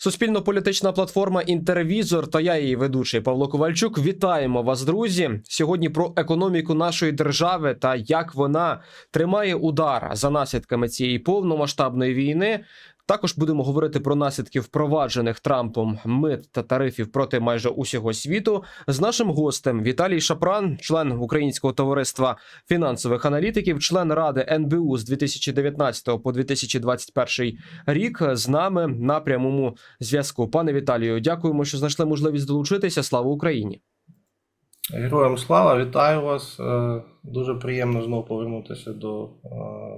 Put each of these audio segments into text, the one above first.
Суспільно-політична платформа Інтервізор та я її ведучий Павло Ковальчук. Вітаємо вас, друзі. Сьогодні про економіку нашої держави та як вона тримає удар за наслідками цієї повномасштабної війни. Також будемо говорити про наслідки впроваджених Трампом мит та тарифів проти майже усього світу з нашим гостем Віталій Шапран, член Українського товариства фінансових аналітиків, член ради НБУ з 2019 по 2021 рік. З нами на прямому зв'язку. Пане Віталію, дякуємо, що знайшли можливість долучитися. Слава Україні! Героям слава, вітаю вас. Е, Дуже приємно знову повернутися до е,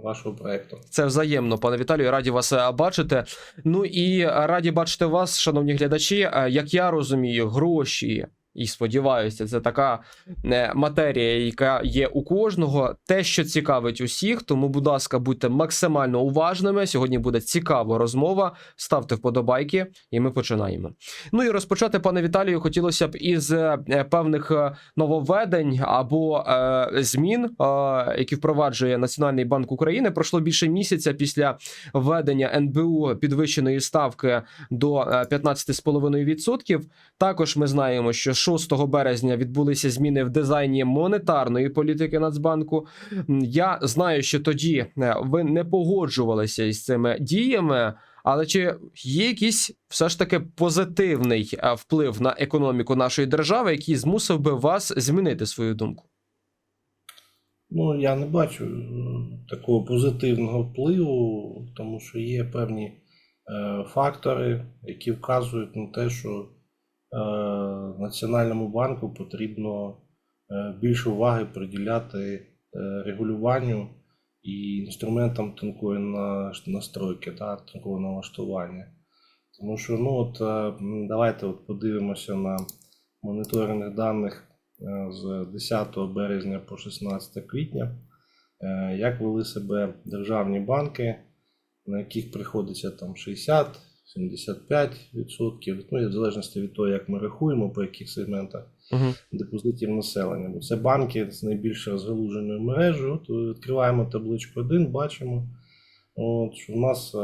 вашого проекту. Це взаємно, пане Віталію. Раді вас е, бачити. Ну і раді бачити вас, шановні глядачі. Як я розумію, гроші. І сподіваюся, це така е, матерія, яка є у кожного. Те, що цікавить усіх. Тому, будь ласка, будьте максимально уважними. Сьогодні буде цікава розмова. Ставте вподобайки, і ми починаємо. Ну і розпочати, пане Віталію, хотілося б із е, певних е, нововведень або е, змін, які впроваджує Національний банк України. Пройшло більше місяця після введення НБУ підвищеної ставки до е, 15,5%. Також ми знаємо, що 6 березня відбулися зміни в дизайні монетарної політики Нацбанку. Я знаю, що тоді е, ви не погоджувалися із цими діями. Але чи є якийсь все ж таки позитивний е, вплив на економіку нашої держави, який змусив би вас змінити свою думку? Ну, я не бачу е, такого позитивного впливу, тому що є певні фактори, які вказують на те, що Національному банку потрібно е, більше уваги приділяти е, регулюванню і інструментам тонкої настройки, да, тонкого налаштування. Тому що ну, от, е, давайте от подивимося на моніторинг даних е, з 10 березня по 16 квітня, е, як вели себе державні банки, на яких приходиться там 60-75%, ну і в залежності від того, як ми рахуємо, по яких сегментах Угу. депозитів населення. Бо це банки з найбільш розгалуженою мережею. От відкриваємо табличку 1, бачимо, от, що в нас, е,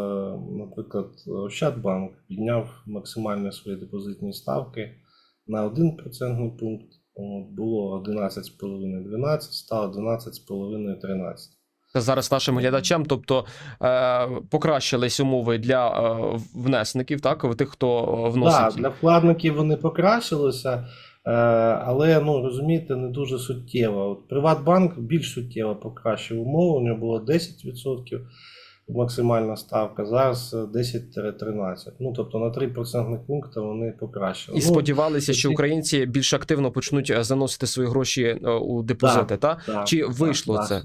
наприклад, Ощадбанк підняв максимальні свої депозитні ставки на 1 процентний пункт. От, було 11,5-12, стало 12,5-13. Зараз нашим глядачам, тобто е, покращились умови для е, внесників, так тих, хто е, вносить. Так, для вкладників вони покращилися, е, але ну розумієте, не дуже суттєво. От Приватбанк більш суттєво покращив умови. У нього було 10% максимальна ставка, зараз е, 10-13. Ну тобто на 3% пункти вони покращили. І Ну, сподівалися, що українці більш активно почнуть е, заносити свої гроші е, у депозити. Та так, чи вийшло так. це? Е,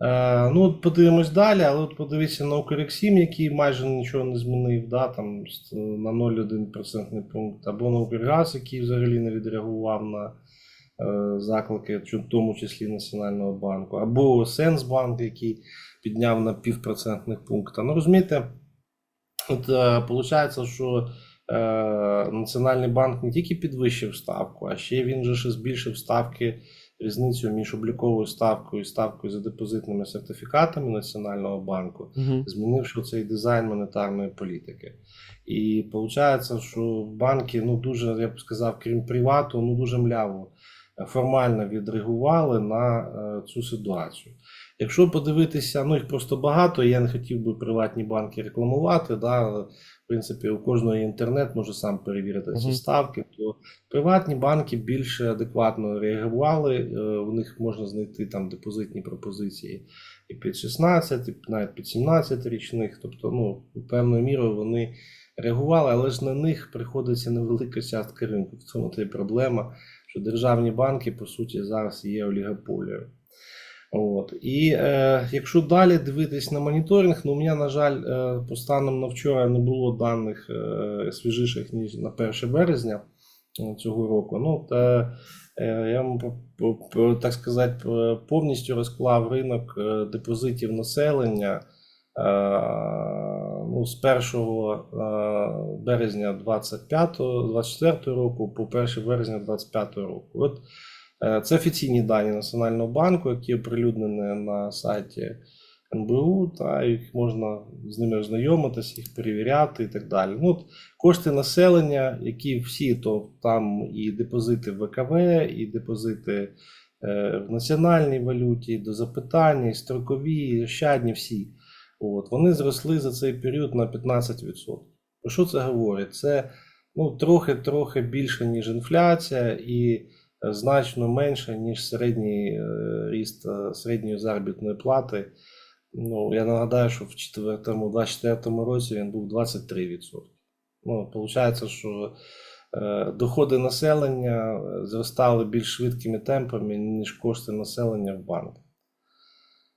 ну, от подивимось далі, але от подивіться на Укрексім, який майже нічого не змінив, да, там на 0,1% пункт, або на Укргаз, який взагалі не відреагував на е, заклики, в тому числі Національного банку, або Сенсбанк, який підняв на півпроцентних пункта. Ну, розумієте, от е, виходить, що е, Національний банк не тільки підвищив ставку, а ще він же ще збільшив ставки різницю між обліковою ставкою і ставкою за депозитними сертифікатами Національного банку, Угу. змінивши цей дизайн монетарної політики. І виходить, що банки, ну дуже, я б сказав, крім привату, ну дуже мляво е, формально відреагували на е, цю ситуацію. Якщо подивитися, ну їх просто багато, я не хотів би приватні банки рекламувати. Да, в принципі, у кожного є інтернет може сам перевірити ці ставки, то приватні банки більше адекватно реагували. е, У них можна знайти там депозитні пропозиції і під 16, і навіть під 17 річних. Тобто, ну, певною мірою вони реагували, але ж на них приходиться невелика частка ринку. В цьому та й проблема, що державні банки, по суті, зараз є олігополією. От. І е, якщо далі дивитись на моніторинг, ну у мене, на жаль, е, по станом на вчора не було даних е, свіжіших, ніж на 1 березня е, цього року. Ну, та, е, я вам так сказати, повністю розклав ринок е, депозитів населення. Е, ну, з 1 е, березня 25-24 року по 1 березня 25 року. От Е, Це офіційні дані Національного банку, які оприлюднені на сайті НБУ, та їх можна з ними ознайомитися, їх перевіряти і так далі. Ну, от, кошти населення, які всі, то там і депозити в ВКВ, і депозити е, в національній валюті, до запитання, і строкові, і ощадні всі. От, вони зросли за цей період на 15%. Про що це говорить? Це ну, трохи-трохи більше, ніж інфляція, і е, значно менше, ніж середній е, ріст е, середньої заробітної плати. Ну, я нагадаю, що в 2024 році він був 23%. Ну, виходить, що е, доходи населення зростали більш швидкими темпами, ніж кошти населення в банках.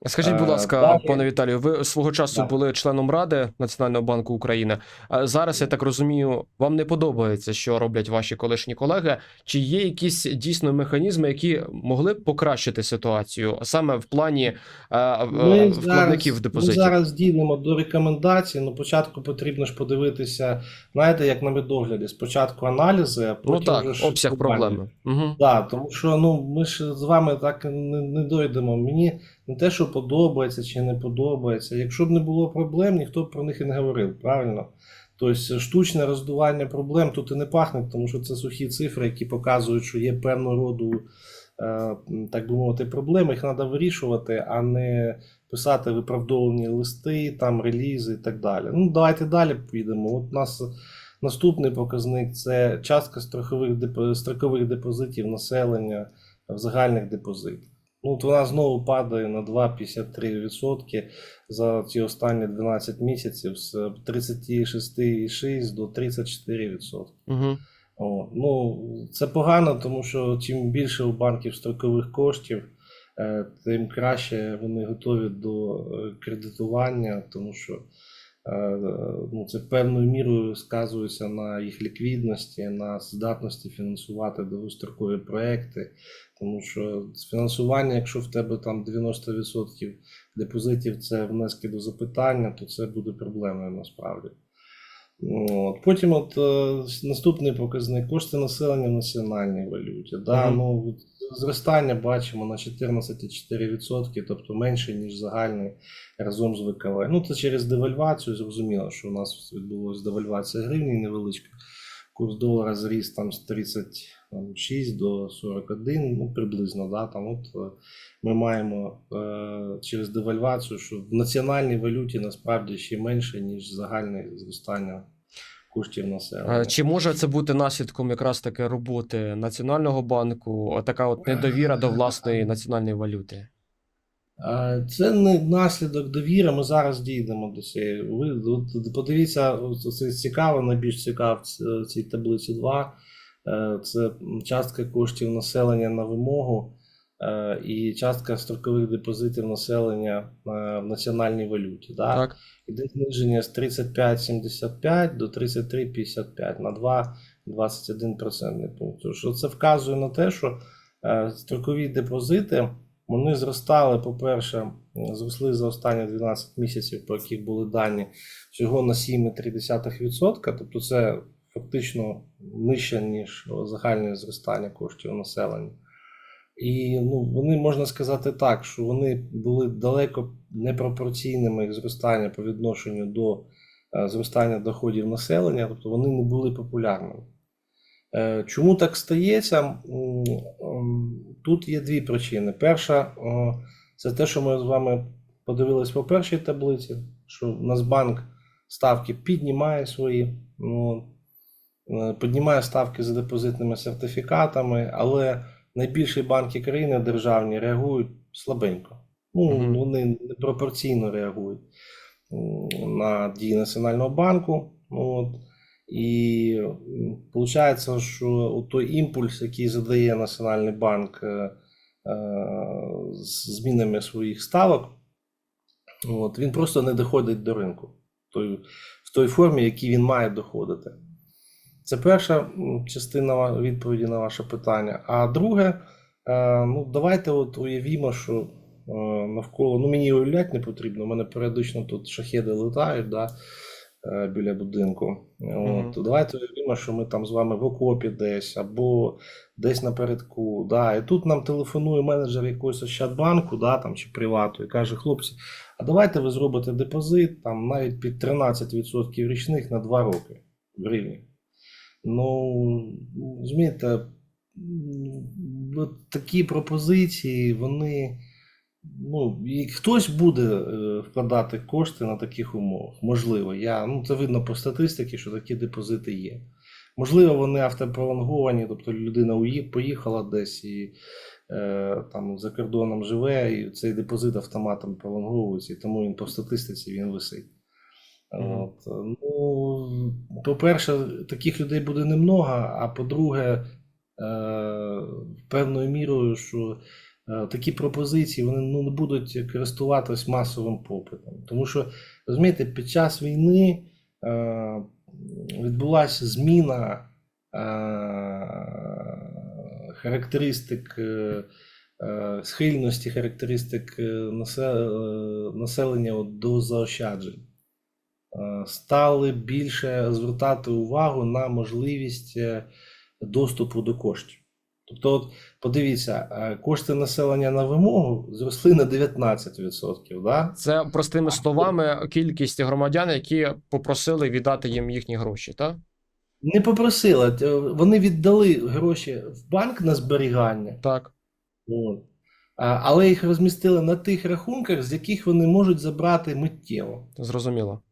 Скажіть, будь Е, ласка, пане Віталію, ви свого часу Да. були членом Ради Національного банку України. Зараз, я так розумію, вам не подобається, що роблять ваші колишні колеги. Чи є якісь дійсно механізми, які могли б покращити ситуацію саме в плані е, е, Ми вкладників зараз, депозитів? Ми зараз дійдемо до рекомендацій. Ну, спочатку потрібно ж подивитися, знаєте, як на медогляді. Спочатку аналізи, а Ну так, вже обсяг проблеми. Угу. Да, тому що ну, ми ж з вами так не, не дойдемо. Мені не те, що подобається чи не подобається. Якщо б не було проблем, ніхто б про них і не говорив, правильно? Тобто штучне роздування проблем тут і не пахне, тому що це сухі цифри, які показують, що є певного роду, е, так би мовити, проблеми, їх треба вирішувати, а не писати виправдовувані листи, там релізи і так далі. Ну, давайте далі підемо. От у нас наступний показник це частка страхових депо- депозитів населення в загальних депозитах. Ну, от вона знову падає на 2,53% за ці останні 12 місяців з 36,6 до 34%. Угу. О, ну, це погано, тому що чим більше у банків строкових коштів, е, тим краще вони готові до е, кредитування, тому що ну, це певною мірою сказується на їх ліквідності, на здатності фінансувати довгострокові проекти. Тому що фінансування, якщо в тебе там 90% депозитів це внески до запитання, то це буде проблемою насправді. От. Потім, от е, наступний показник кошти населення в національній валюті. Да, Мгм. ну, от зростання бачимо на 14,4%, тобто менше, ніж загальний разом з ВКВ. Ну, це через девальвацію. Зрозуміло, що у нас відбулася девальвація гривні невеличка. Курс долара зріс там з 36 до 41, ну приблизно. Да, там от е, ми маємо е, через девальвацію, що в національній валюті насправді ще менше, ніж загальне зростання коштів населення. Чи може це бути наслідком якраз таки роботи Національного банку, така от недовіра до власної національної валюти? Е, Це не наслідок довіри. Ми зараз дійдемо до цієї. Ви подивіться, це цікаво, найбільш цікаво в цій таблиці 2. Е, Це частка коштів населення на вимогу і частка строкових депозитів населення е, в національній валюті. Да? Так. Іде зниження з 35,75 до 33,55 на 2,21 процентний пункт. Що це вказує на те, що е, строкові депозити вони зростали, по-перше, зросли за останні 12 місяців, по яких були дані, всього на 7,3%, тобто це фактично нижче, ніж загальне зростання коштів населення. І ну, вони можна сказати так, що вони були далеко непропорційними їх зростання по відношенню до е, зростання доходів населення, тобто вони не були популярними. Е, Чому так стається? Ем, Тут є дві причини. Перша е, це те, що ми з вами подивились по першій таблиці, що Нацбанк ставки піднімає свої, ну, піднімає ставки за депозитними сертифікатами, але найбільші банки країни державні реагують слабенько. Ну, Мгм. Вони непропорційно реагують на дії Національного банку. От. І виходить, що той імпульс, який задає Національний банк е, е, з змінами своїх ставок, от, він просто не доходить до ринку той, в той формі, в якій він має доходити. Це перша частина відповіді на ваше питання. А друге, е, ну, давайте от уявімо, що е, навколо, ну мені уявляти не потрібно, у мене періодично тут шахеди летають, да, е, біля будинку. От, давайте уявімо, що ми там з вами в окопі десь або десь напередку. Да, і тут нам телефонує менеджер якогось Ощадбанку, да, там, чи привату, і каже: хлопці, а давайте ви зробите депозит там навіть під 13% річних на 2 роки в гривні. Ну, розумієте, такі пропозиції, вони. Ну, і хтось буде е, вкладати кошти на таких умовах. Можливо, я, ну, це видно по статистиці, що такі депозити є. Можливо, вони автопролонговані, тобто людина поїхала десь і е, там за кордоном живе, і цей депозит автоматом пролонговується, і тому він по статистиці він висить. Мгм. От, ну, по-перше, таких людей буде немного, а по-друге, е, певною мірою, що е, такі пропозиції вони ну, не будуть користуватись масовим попитом. Тому що, розумієте, під час війни е, відбулася зміна характеристик. Схильності характеристик насе- населення до заощаджень стали більше звертати увагу на можливість е, доступу до коштів. Тобто, от подивіться, е, кошти населення на вимогу зросли на 19%. Да? Це простими словами кількість громадян, які попросили віддати їм їхні гроші, так? Не попросили, е, вони віддали гроші в банк на зберігання, Так. от, але їх розмістили на тих рахунках, з яких вони можуть забрати миттєво. Зрозуміло.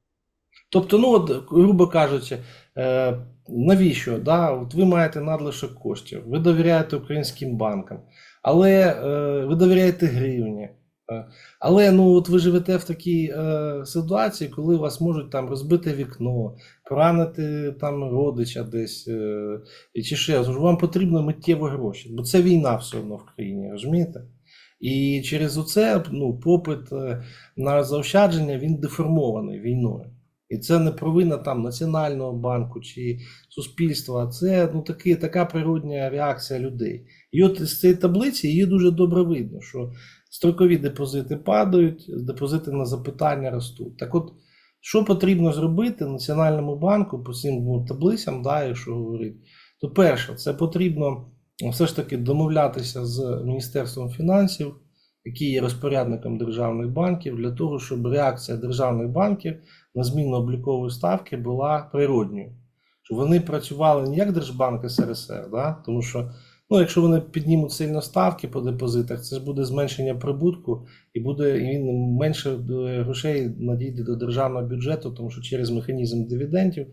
Тобто, ну от, грубо кажучи, е, навіщо? Да? От ви маєте надлишок коштів, ви довіряєте українським банкам, але е, ви довіряєте гривні. Е, Але ну, от ви живете в такій е, ситуації, коли вас можуть там розбити вікно, поранити там родича десь, е, чи ще. Вам потрібно миттєво гроші, бо це війна все одно в країні, розумієте? І через оце ну, попит е, на заощадження він деформований війною. І це не провина там Національного банку чи суспільства, а це ну, таки, така природня реакція людей. І от з цієї таблиці її дуже добре видно, що строкові депозити падають, депозити на запитання ростуть. Так от, що потрібно зробити Національному банку по цим ну, таблицям, да, якщо говорити, то перше, це потрібно все ж таки домовлятися з Міністерством фінансів, який є розпорядником державних банків, для того, щоб реакція державних банків на зміну облікової ставки була природньою. Щоб вони працювали не як Держбанк СРСР, да? тому що ну, якщо вони піднімуть сильно ставки по депозитах, це ж буде зменшення прибутку, і буде він менше е, грошей надійде до державного бюджету, тому що через механізм дивідендів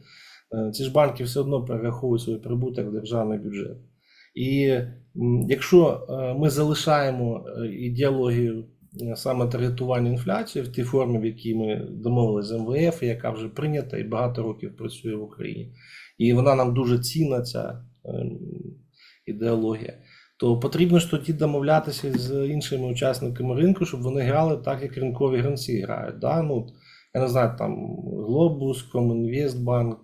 е, ці ж банки все одно перераховують свій прибуток в державний бюджет. І якщо е, ми залишаємо ідеологію саме таргетування інфляції в тій формі, в якій ми домовилися з МВФ, яка вже прийнята і багато років працює в Україні, і вона нам дуже цінна, ця ем, ідеологія, то потрібно ж тоді домовлятися з іншими учасниками ринку, щоб вони грали так, як ринкові гравці грають. Да? Ну, я не знаю, там Глобус, Комінвестбанк,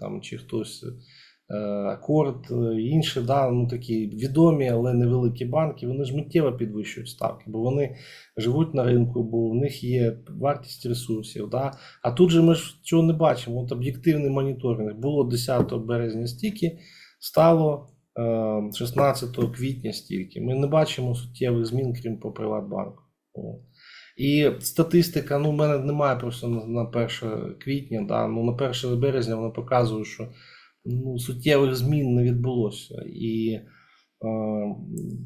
там чи хтось. Е, Акорд, е, інші, да, ну такі відомі, але невеликі банки, вони ж миттєво підвищують ставки, бо вони живуть на ринку, бо в них є вартість ресурсів. Да? А тут же ми ж цього не бачимо. От об'єктивний моніторинг було 10 березня стільки, стало е, 16 квітня стільки. Ми не бачимо суттєвих змін, крім по Приватбанку. І статистика, ну, в мене немає просто на 1 квітня, да, ну, на 1 березня вона показує, що ну, суттєвих змін не відбулося. І е,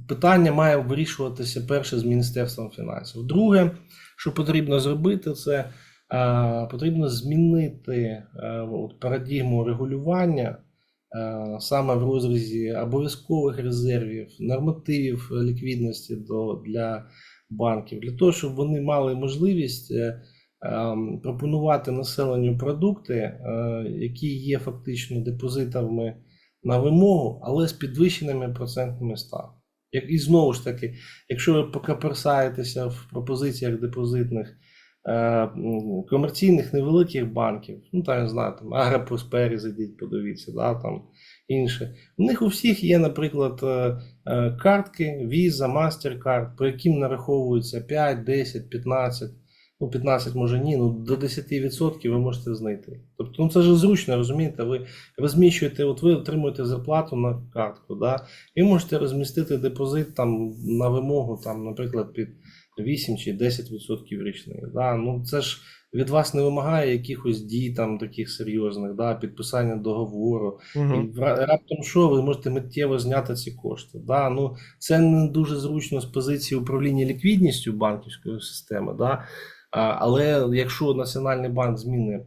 питання має вирішуватися перше з Міністерством фінансів. Друге, що потрібно зробити, це е, потрібно змінити е, от парадігму регулювання е, саме в розрізі обов'язкових резервів, нормативів ліквідності до, для банків, для того, щоб вони мали можливість. Ем, пропонувати населенню продукти, е, які є фактично депозитами на вимогу, але з підвищеними процентними ставками. І знову ж таки, якщо ви покаперсаєтеся в пропозиціях депозитних е, комерційних невеликих банків, ну там я знаю, там Агропроспері зайдіть, подивіться, да, там інше. У них у всіх є, наприклад, е, картки, Visa, MasterCard, по яким нараховується 5, 10, 15 ну 15 може ні, ну до 10% ви можете знайти. Тобто, ну це ж зручно, розумієте, ви розміщуєте, от ви отримуєте зарплату на картку, да, і можете розмістити депозит там на вимогу, там, наприклад, під 8 чи 10% річних. Да? Ну, це ж від вас не вимагає якихось дій там таких серйозних, да? підписання договору. Мгм. І раптом що, ви можете миттєво зняти ці кошти. Да? Ну, це не дуже зручно з позиції управління ліквідністю банківської системи. Да? Але якщо Національний банк зміни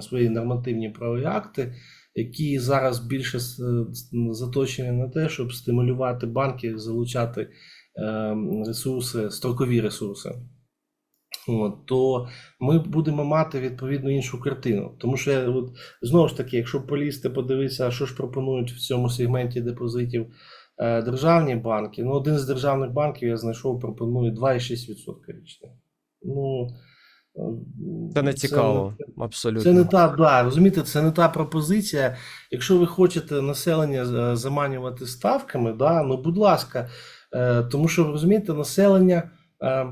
свої нормативні правові акти, які зараз більше заточені на те, щоб стимулювати банки залучати е, ресурси, строкові ресурси, то ми будемо мати відповідно іншу картину. Тому що от, знову ж таки, якщо полізти, подивитися, що ж пропонують в цьому сегменті депозитів е, державні банки, ну один з державних банків я знайшов, пропонує 2,6% річних. Ну, е, Це не цікаво, абсолютно. це не та, да, розумієте, це не та пропозиція. Якщо ви хочете населення е, заманювати ставками, да, ну будь ласка, е, тому що розумієте, населення. е, е,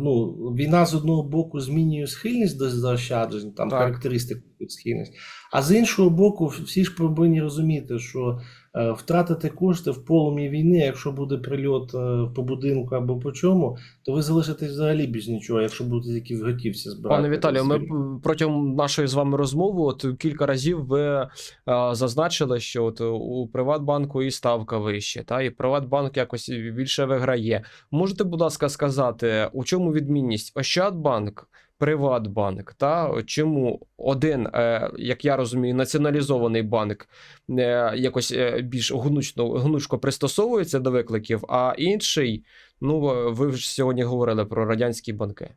Ну, війна з одного боку змінює схильність до заощаджень, там Так. характеристику схильність. А з іншого боку, всі ж повинні розуміти, що е, втратити кошти в полум'ї війни, якщо буде прильот е, по будинку або по чому, то ви залишитесь взагалі без нічого, якщо будете в готівці збирати. Пане Віталію, ми протягом нашої з вами розмови, от кілька разів ви е, зазначили, що от у Приватбанку і ставка вище, та і Приватбанк якось більше виграє. Можете, будь ласка, сказати, у чому відмінність Ощадбанк, Приватбанк, та чому один, е, як я розумію, націоналізований банк е, якось е, більш гнучно гнучко пристосовується до викликів, а інший, ну ви ж сьогодні говорили про радянські банки.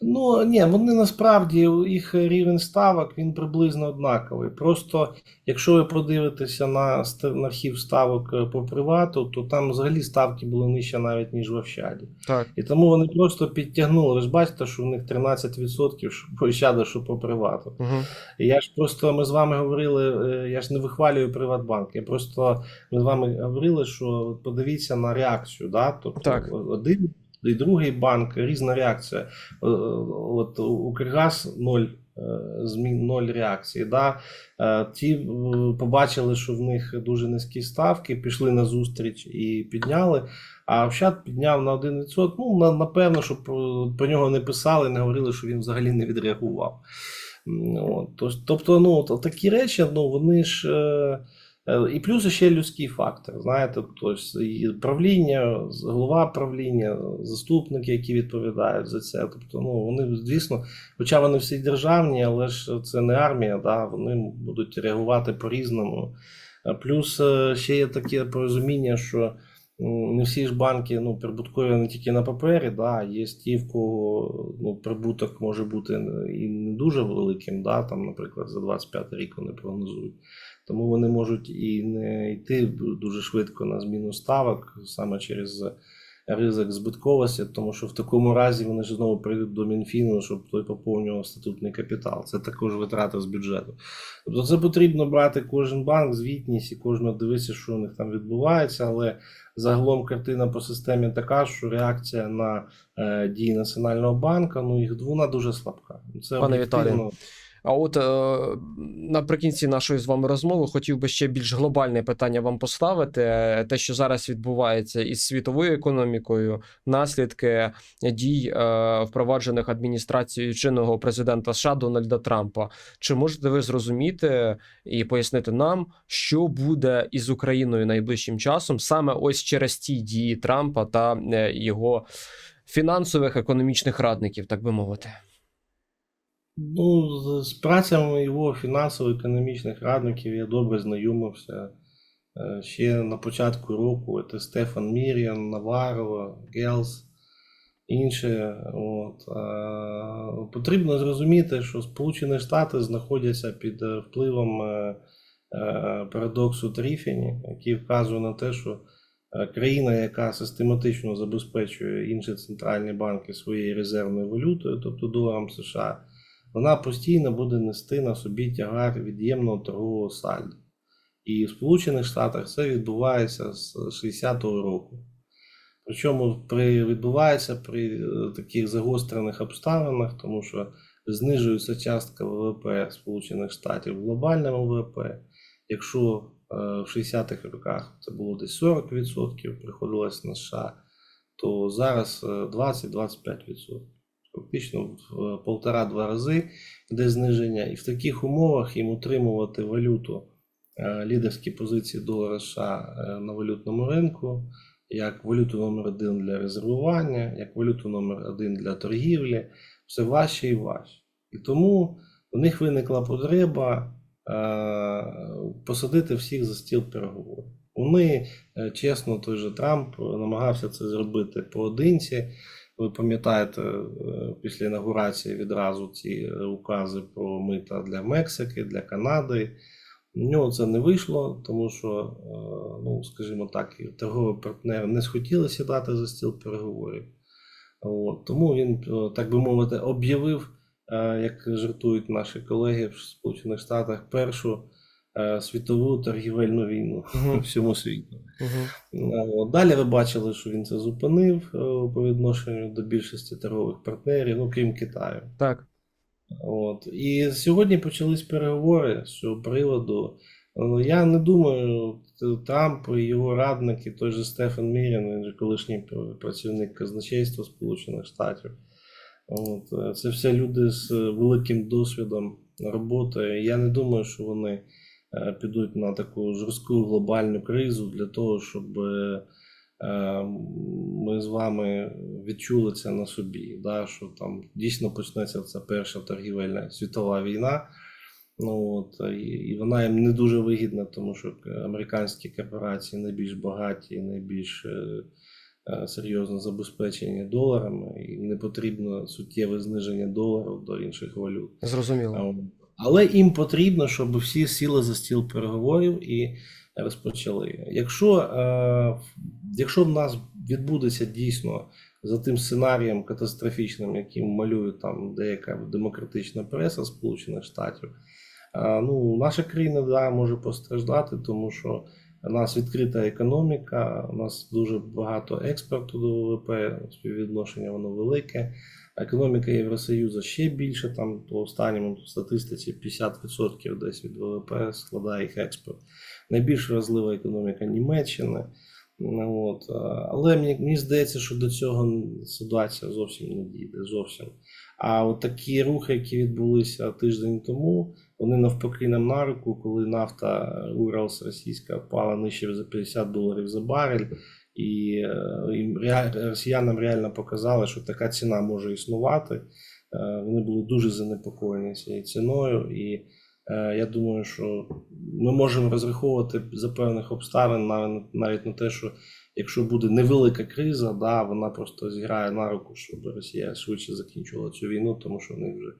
Ну ні, вони насправді їх рівень ставок він приблизно однаковий. Просто якщо ви подивитеся на, архів ставок е, по привату, то там взагалі ставки були нижче навіть ніж в Ощаді. Так. І тому вони просто підтягнули. Ви ж бачите, що в них 13% що по Ощаду, що по привату. Угу. Я ж просто ми з вами говорили, е, я ж не вихвалюю Приватбанк. Я просто ми з вами говорили, що подивіться на реакцію. Да? Тобто Так. один і другий банк різна реакція. Е, От Укргаз ноль. е, Змін ноль реакції. Да? Е, Ті е, побачили, що в них дуже низькі ставки, пішли на зустріч і підняли. А Ощад підняв на 1%. Ну, напевно, щоб про нього не писали, не говорили, що він взагалі не відреагував. От, тобто, ну, такі речі, ну, вони ж. Е, і плюс ще людський фактор. Знаєте, тобто і правління, голова правління, заступники, які відповідають за це. Тобто, ну, вони, звісно, хоча вони всі державні, але ж це не армія, да, вони будуть реагувати по-різному. Плюс е, ще є таке порозуміння, що не всі ж банки ну, прибуткові не тільки на папері, да, є ті, в кого ну, прибуток може бути і не дуже великим, да, там, наприклад, за 25 рік вони прогнозують. Тому вони можуть і не йти дуже швидко на зміну ставок саме через ризик збитковості, тому що в такому разі вони ж знову прийдуть до Мінфіну, щоб той поповнював статутний капітал. Це також витрата з бюджету. Тобто це потрібно брати кожен банк, звітність і кожного дивитися, що у них там відбувається, але загалом картина по системі така, що реакція на е, дії Національного банку, ну їх вона дуже слабка. Це Пане об'єктивно. Віталію, А от е, наприкінці нашої з вами розмови хотів би ще більш глобальне питання вам поставити. Те, що зараз відбувається із світовою економікою, наслідки дій, е, впроваджених адміністрацією чинного президента США Дональда Трампа. Чи можете ви зрозуміти і пояснити нам, що буде із Україною найближчим часом, саме ось через ті дії Трампа та е, його фінансових економічних радників, так би мовити? Ну, з, працями його фінансово-економічних радників я добре знайомився. Е, Ще на початку року це Стефан Мір'ян, Наварова, Гелс, інші. От. Потрібно зрозуміти, що Сполучені Штати знаходяться під е, впливом е, парадоксу Тріфіні, який вказує на те, що країна, яка систематично забезпечує інші центральні банки своєю резервною валютою, тобто доларом США, вона постійно буде нести на собі тягар від'ємного торгового сальдо. І в Сполучених Штатах це відбувається з 60-го року. Причому при, відбувається при е, таких загострених обставинах, тому що знижується частка ВВП Сполучених Штатів в глобальному ВВП. Якщо е, в 60-х роках це було десь 40%, приходилось на США, то зараз е, 20-25%. Фактично в е, полтора-два рази йде зниження. І в таких умовах їм утримувати валюту, е, лідерські позиції долара США е, на валютному ринку, як валюту номер один для резервування, як валюту номер один для торгівлі, все важче і важче. І тому у них виникла потреба посадити всіх за стіл переговорів. Вони, чесно, той же Трамп намагався це зробити поодинці. Ви пам'ятаєте, е, після інаугурації відразу ці укази про мита для Мексики, для Канади. У нього це не вийшло, тому що, е, ну, скажімо так, торгові партнери не схотіли сідати за стіл переговорів. От, тому він, е, так би мовити, об'явив, як жартують наші колеги в Сполучених Штатах, першу світову торгівельну війну Мгм. всьому світу. Е, От, Далі ви бачили, що він це зупинив е, по відношенню до більшості торгових партнерів, ну крім Китаю. Так. От. І сьогодні почались переговори з цього приводу. Ну, Я не думаю, Трамп і його радники, той же Стефан Мірін, він же колишній працівник казначейства Сполучених Штатів. От. е, Це все люди з великим досвідом роботи. Я не думаю, що вони е, підуть на таку жорстку глобальну кризу для того, щоб е, е, ми з вами відчули це на собі, да, що там дійсно почнеться ця перша торгівельна світова війна. Ну, от, і, і вона їм не дуже вигідна, тому що американські корпорації найбільш багаті, найбільш е, е, серйозно забезпечені доларами, і не потрібно суттєве зниження долару до інших валют. Зрозуміло. Але їм потрібно, щоб всі сіли за стіл переговорів і розпочали. Якщо, е, якщо в нас відбудеться дійсно за тим сценарієм катастрофічним, яким малює там деяка демократична преса Сполучених Штатів, е, ну, наша країна да, може постраждати, тому що у нас відкрита економіка, у нас дуже багато експорту до ВВП, співвідношення воно велике. Економіка Євросоюзу ще більше, там по останньому статистиці 50% десь від ВВП складає їх експорт. Найбільш вразлива економіка Німеччини. Ну, От. Але мені, мені здається, що до цього ситуація зовсім не дійде. Зовсім. А от такі рухи, які відбулися тиждень тому, вони навпаки нам на руку, коли нафта Уралс російська впала нижче за 50 доларів за барель. І е, росіянам реально показали, що така ціна може існувати. Е, Вони були дуже занепокоєні цією ціною, і е, я думаю, що ми можемо розраховувати за певних обставин навіть, на те, що якщо буде невелика криза, да, вона просто зіграє на руку, щоб Росія швидше закінчила цю війну, тому що в них вже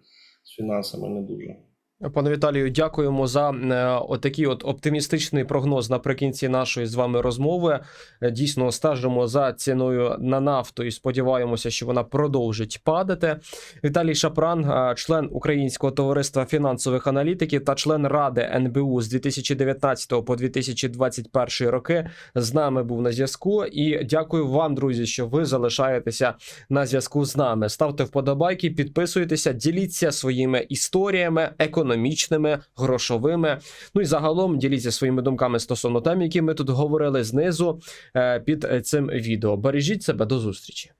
з фінансами не дуже. Пане Віталію, дякуємо за е, отакий от оптимістичний прогноз наприкінці нашої з вами розмови. Е, Дійсно, стежимо за ціною на нафту і сподіваємося, що вона продовжить падати. Віталій Шапран, е, член Українського товариства фінансових аналітиків та член Ради НБУ з 2019 по 2021 роки, з нами був на зв'язку. І дякую вам, друзі, що ви залишаєтеся на зв'язку з нами. Ставте вподобайки, підписуйтеся, діліться своїми історіями, економічними, грошовими. Ну і загалом діліться своїми думками стосовно тем, які ми тут говорили знизу е, під цим відео. Бережіть себе до зустрічі.